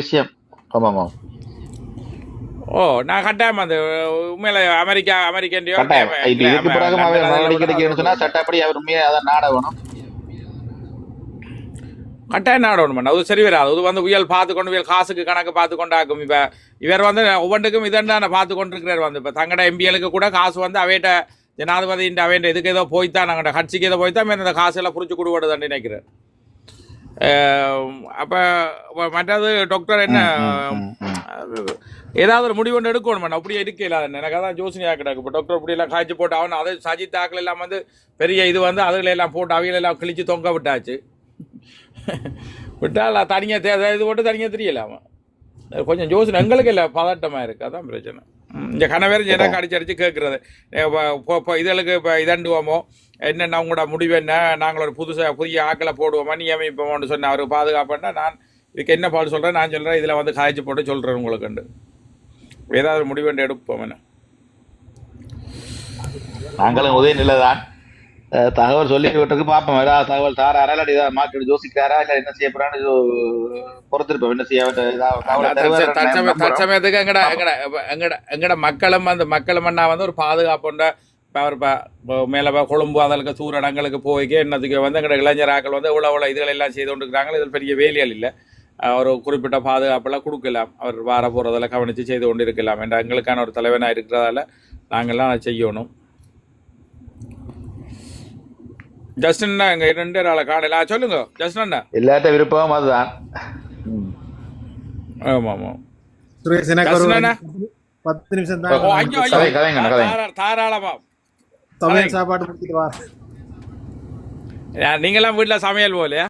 விஷயம். ஆமாம் ஆமாம் ஓ நான் கட்டாயம் அந்த உண்மையில அமெரிக்கா அமெரிக்கன் கட்டாயம். இப்ப இதுக்கு பிறகு அவர் மறுபடி கிடைக்கணும்னு சொன்னா சட்டப்படி அவர் உண்மையை அதை நாட வேணும் கட்டாயம் நாடணும் அது சரி வராது. அது வந்து உயல் பார்த்து கொண்டு உயல் காசுக்கு கணக்கு பார்த்து கொண்டாக்கும். இப்போ இவர் வந்து ஒவ்வொன்றுக்கும் இதன் தான் பார்த்து கொண்டிருக்கிறார் வந்து. இப்போ தங்கட எம்பிஎலுக்கு கூட காசு வந்து அவையிட்ட ஜனாதிபதியின் அவையிட்ட இதுக்கு ஏதோ போய்த்தான் நாங்கள் கட்சிக்கு ஏதோ போய்த்தான் மேல இந்த காசெல்லாம் புரிச்சு கொடுப்படுதுன்னு நினைக்கிறேன் அப்போ மற்றது டாக்டர் என்ன. ஏதாவது ஒரு முடிவு ஒன்று எடுக்கணும் மேடம் அப்படியே இருக்க இல்லாத எனக்கு அதான் யோசனையாக கிடக்கு. இப்போ டாக்டர் இப்படி எல்லாம் காய்ச்சி போட்டு அவன் அதை சஜித் தாக்கல் எல்லாம் வந்து பெரிய இது வந்து அதுல எல்லாம் போட்டு அவையில எல்லாம் கிழிச்சு தொங்க விட்டாச்சு. விட்டால் தனியாக இது போட்டு தனியாக தெரியல அவன். கொஞ்சம் யோசனை எங்களுக்கு இல்லை பதட்டமாக இருக்குது அதான் பிரச்சனை. இந்த கணவர் எனக்கு அடிச்சு அடிச்சு கேட்குறது இப்போ இதழுக்கு இப்போ இதண்டுவோமோ? என்னென்ன உங்களோட முடிவு என்ன? நாங்கள் ஒரு புதுசாக புதிய ஆக்களை போடுவோமா? நியமிப்போமோன்னு சொன்ன அவர் பாதுகாப்புன்னா நான் இதுக்கு என்ன பாடு சொல்கிறேன் நான் சொல்கிறேன் இதில் வந்து காய்ச்சி போட்டு சொல்கிறேன் உங்களுக்கு ஏதாவது முடிவு எடுப்போம் என்ன? நாங்களும் உதய நிலைதான் அஹ், தகவல் சொல்லி விட்டுருக்கு பார்ப்போம் ஏதாவது தகவல் தாராரா இல்லாட்டி ஏதாவது மார்க்கெட் யோசிக்கிறாரா இல்லை என்ன செய்ய போறான்னு பொறுத்திருப்போம். என்ன செய்ய. தற்சமயத்துக்கு எங்கட எங்கட எங்கட எங்கட மக்களும் அந்த மக்களும் அண்ணா வந்து ஒரு அவர் இப்போ மேலே கொழும்பு அதற்கு சூரடங்களுக்கு போய்க்கு என்னத்துக்கு வந்து எங்கட இளைஞராக்கள் வந்து இவ்வளோ இவ்வளோ இதுகள் எல்லாம் செய்து கொண்டிருக்கிறாங்க இதில் பெரிய வேலைகள் இல்லை. அஹ் ஒரு குறிப்பிட்ட பாதுகாப்பெல்லாம் கொடுக்கலாம். அவர் வார போகிறதெல்லாம் கவனித்து செய்து கொண்டு இருக்கலாம் என்ற எங்களுக்கான ஒரு தலைவனாக இருக்கிறதால நாங்கள்லாம் செய்யணும். ஜஸ்டின் எங்க ரெண்டு நாளை காணல. சொல்லுங்க ஜஸ்டின் அண்ணா. எல்லாத்த விருப்பமும் அதுதான். ம். ஆமாம் ஆமாம். சுரேஷ் எனக்கு? பத்து நிமிஷம் தான் தாராளமா. சமையல் சாப்பாடு முடிச்சிட்டு வா. நீங்களாம் வீட்டில் சமையல் போகலையா?